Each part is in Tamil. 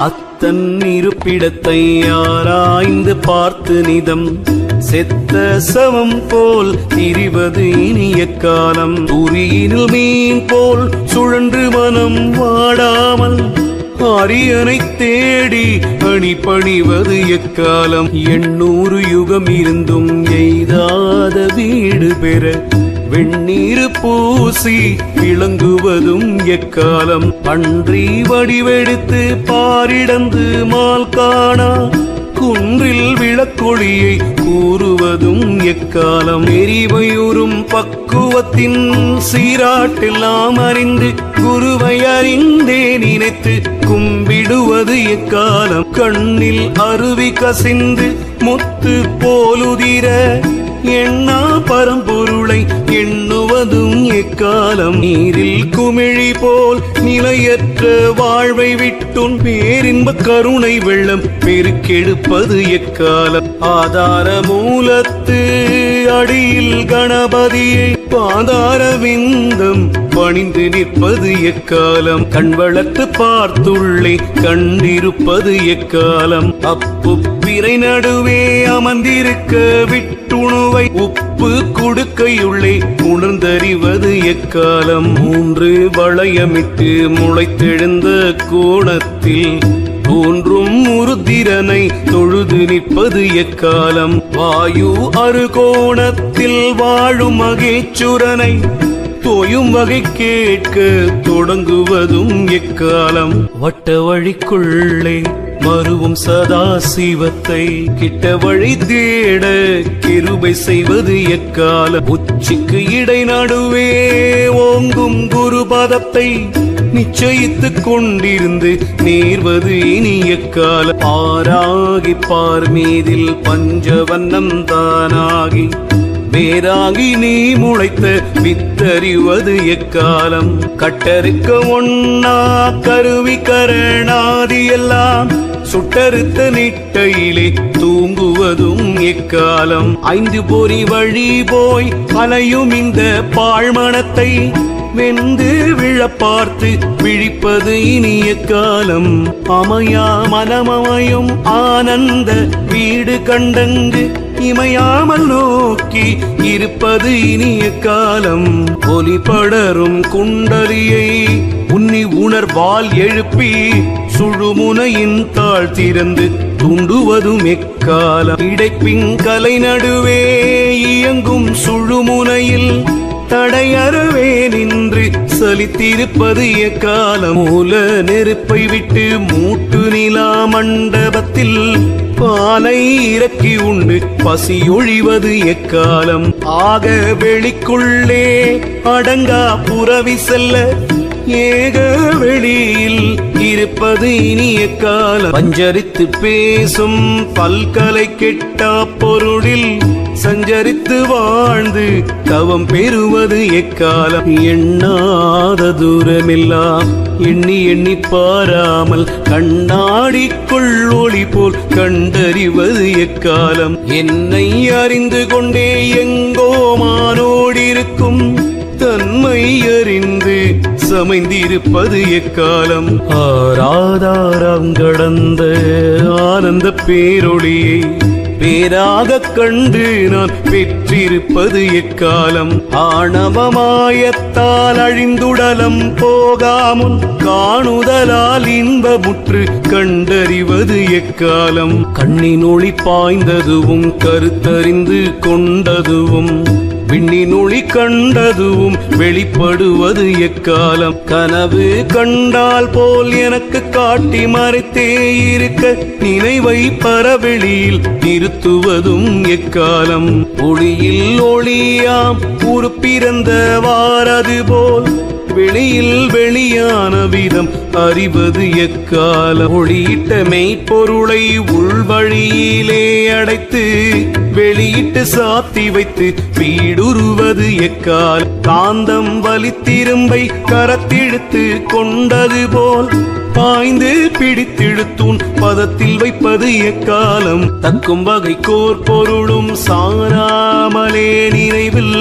அத்தன் இருப்பிடத்தை ஆராய்ந்து பார்த்து நிதம். செத்த சவம் போல் திரிவது இனிய காலம். துரியினில் மீன் போல் சுழன்று மனம் வாடாமல். ஆரியனை தேடி அணி பணிவது எக்காலம். எண்ணூறு யுகம் இருந்தும் எய்தாத வீடு பெற வெண்ணீர் பூசி விளங்குவதும் எக்காலம். பன்றி வடிவெடுத்து பாரிடந்து மால் காணா. குன்றில் விளக்கொழியை கூறுவதும் எக்காலம். எரிவையுறும் பக்குவத்தின் சீராட்டெல்லாம் அறிந்து குருவை அறிந்தே நினைத்து கும்பிடுவது எக்காலம். கண்ணில் அருவி கசிந்து முத்து போலுதி எக்காலம் நீரில் குமிழி போல் நிலையற்ற வாழ்வை விட்டுன் பேரின்ப கருணை வெள்ளம் பெருக்கெடுப்பது எக்காலம் ஆதார மூலத்து அடியில் கணபதியை பாதார விந்தம் பணிந்து நிற்பது எக்காலம்? கண் வளர்த்து பார்த்துள்ளே கண்டிருப்பது எக்காலம்? அப்பு பிறை நடுவே அமர்ந்திருக்க விட்டுணுவை உப்பு கொடுக்கையுள்ளே உணர்ந்தறிவது எக்காலம்? மூன்று வளையமிட்டு முளைத்தெழுந்த கோணத்தில் தோன்றும் முருதிரனை தொழுது நிற்பது எக்காலம். வாயு அருகோணத்தில் வாழும் மகேச்சுரனை தோயும் வகை கேட்க தொடங்குவதும் எக்காலம். வட்ட வழிக்குள்ளே மறுவும் சதா சிவத்தை கிட்ட வழி தேட கிருபை செய்வது எக்காலம். உச்சிக்கு இடை நடுவே ஓங்கும் குரு பதத்தை நிச்சயித்துக் கொண்டிருந்து நேர்வது இனிய கால. ஆராகி பார் மீதில் பஞ்சவண்ணம் தானாகி. வேறாகி நீ முளைத்த வித்தறிவது எக்காலம். கட்டறுக்க ஒன்னா கருவி கரணாதி எல்லாம். சுட்டறுத்த நிட்டையிலே தூங்குவதும் எக்காலம். ஐந்து பொறி வழி போய் அலையும் இந்த பாழ்மணத்தை வெந்து விழ பார்த்து விழிப்பது இனிய காலம். அமையா மனமமையும் ஆனந்த வீடு கண்டங்கு இமையாமல் நோக்கி இருப்பது இனிய காலம். ஒலி படரும் குண்டலியை உன்னி உணர்வால் எழுப்பி சுழுமுனையின் தாழ் திறந்து தூண்டுவதும் எக்காலம். இடைப்பின் கலை நடுவே இயங்கும் சுழுமுனையில் தடையறவே நின்று சலித்திருப்பது எக்காலம்? மூல நெருப்பை விட்டு மூட்டு நிலா மண்டபத்தில் பாலை இறக்கி உண்டு. பசி ஒழிவது எக்காலம்? ஆக வெளிக்குள்ளே அடங்கா புறவி செல்ல ஏக வெளியில் இருப்பது இனிய காலம் பஞ்சரித்து பேசும் பல்கலை கெட்டா பொருளில் சஞ்சரித்து வாழ்ந்து தவம் பெறுவது எக்காலம்? எண்ணாத தூரமெல்லாம் எண்ணி எண்ணி பாராமல் கண்ணாடிக்குள் ஒளி போல் கண்டறிவது எக்காலம்? என்னை அறிந்து கொண்டே எங்கோ மானோடிருக்கும் தன்மை அறிந்து சமைந்திருப்பது எக்காலம்? ஆராதாரம் கடந்த ஆனந்த பேரொளியை பேராக கண்டு நான் பெற்றிருப்பது எக்காலம்? ஆணவமாயத்தால் அழிந்துடலம் போகாமுன் காணுதலால் இன்பமுற்று கண்டறிவது எக்காலம்? கண்ணின் ஒளி பாய்ந்ததுவும் கருத்தறிந்து கொண்டதுவும் விண்ணின் ஒளி கண்டதும் வெளிப்படுவது எக்காலம்? கனவு கண்டால் போல் எனக்கு காட்டி மறைத்தே இருக்க நினைவை பரவெளியில் நிறுத்துவதும் எக்காலம்? ஒளியில் ஒளியாம் உருப்பிறந்த வாரது போல் வெளியில் வெளியான விதம் அறிவது எக்கால ஒளியிட்ட மெய்ப்பொருளை உள்வழியிலே அடைத்து வெளியிட்டு சாத்தி வைத்து வீடுருவது எக்கால் காந்தம் வலித்திரும்பை கரத்திழுத்து கொண்டது போல் பாய்ந்து பிடித்திழுத்தூன் பதத்தில் வைப்பது எக்காலம் தக்கும் வகை கோர் பொருளும் சாராமலே நினைவில்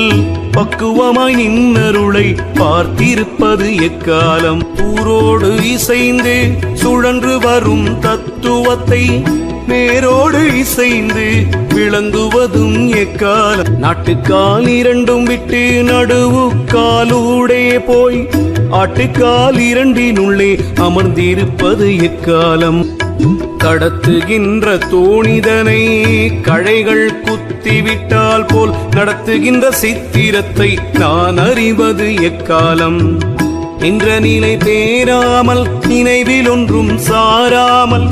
பக்குவமாய் நின்னருளை பார்த்திருப்பது எக்காலம்? ஊரோடு இசைந்து சுழன்று வரும் தத்துவத்தை நேரோடு இசைந்து விளங்குவதும் எக்காலம்? நாட்டுக்கால் இரண்டும் விட்டு நடுவுக்காலூடே போய் ஆட்டுக்கால் இரண்டினுள்ளே அமர்ந்திருப்பது எக்காலம்? கடத்துகின்ற தோணிதனை கழைகள் குத்திவிட்டால் போல் நடத்துகின்ற சித்திரத்தை நான் அறிவது எக்காலம்? என்ற நிலை தேராமல் நினைவில் ஒன்றும் சாராமல்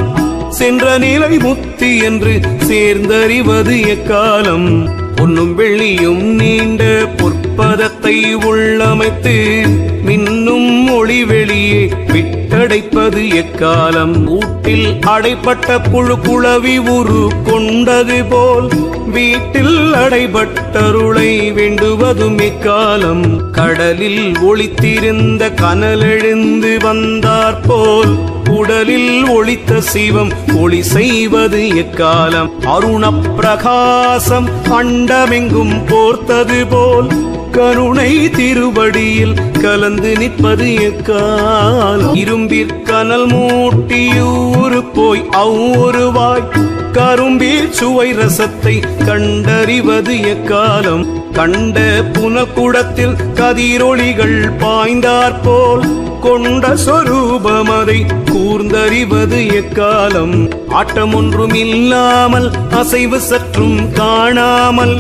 சென்ற நிலை முத்தி என்று சேர்ந்தறிவது எக்காலம்? பொன்னும் வெள்ளியும் நீண்ட பொற்பதத்தை உள்ளமைத்து மின்னும் ஒளி வெளியே விட்டு கிடைப்பது எக்காலம்? ஊட்டில் அடைப்பட்ட புழு குளவி உரு கொண்டது போல் வீட்டில் அடைபட்டருளை வேண்டுவதும் எக்காலம்? கடலில் ஒளித்திருந்த கனலெழுந்து வந்தாற்போல் உடலில் ஒளித்த சிவம் ஒளி செய்வது எக்காலம்? அருண பிரகாசம் அண்டமெங்கும் போர்த்தது போல் கருணை திருவடியில் கலந்து நிற்பது எக்காலம் இரும்பிற்கனல் மூட்டியூறு போய் அவ்வொருவாய் கரும்பில் சுவை ரசத்தை கண்டறிவது எக்காலம் கண்ட புனக்குடத்தில் கதிரொளிகள் பாய்ந்தாற்போல் கொண்ட சொரூபம் அதை கூர்ந்தறிவது எக்காலம் ஆட்டம் ஒன்றும் இல்லாமல் அசைவு சற்றும் காணாமல்.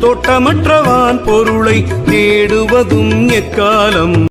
தோட்டமற்றவான் பொருளை தேடுவதும் எக்காலம்.